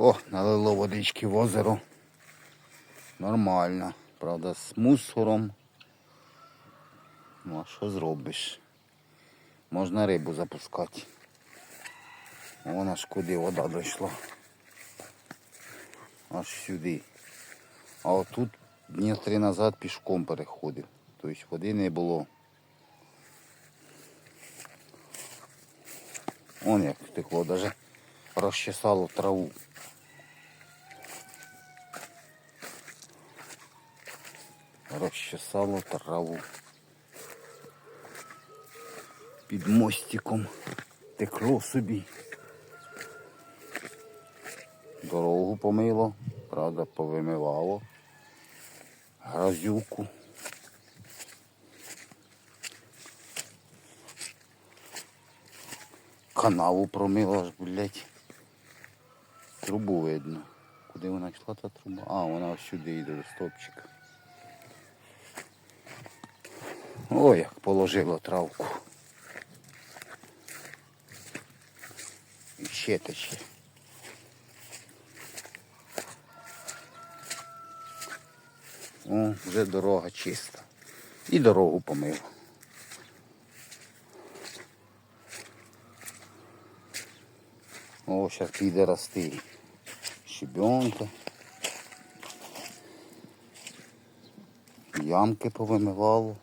О, налило водички в озеро. Нормально. Правда, з мусором. Ну, а що зробиш? Можна рибу запускати. Вона ж куди вода дійшла. Аж сюди. А отут дні три назад пішком переходив. Тобто води не було. Он як текло, даже розчесало траву. Розчесало траву. Під мостиком текло собі. Дорогу помило, правда, повимивало. Грозюку. Канаву промило аж, блядь. Трубу видно. Куди вона йшла та труба? А, вона ось сюди йде до стопчика. Ой, як положило травку. І ще тече. О, вже дорога чиста. І дорогу помило. О, зараз піде рости. Щебенка. Ямки повимивало.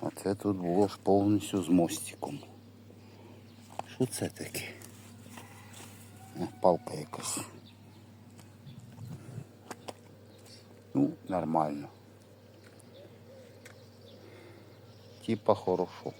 А це тут було ж повністю з мостиком. Що це таке? Палка якась. Ну, нормально. Типа хорошо.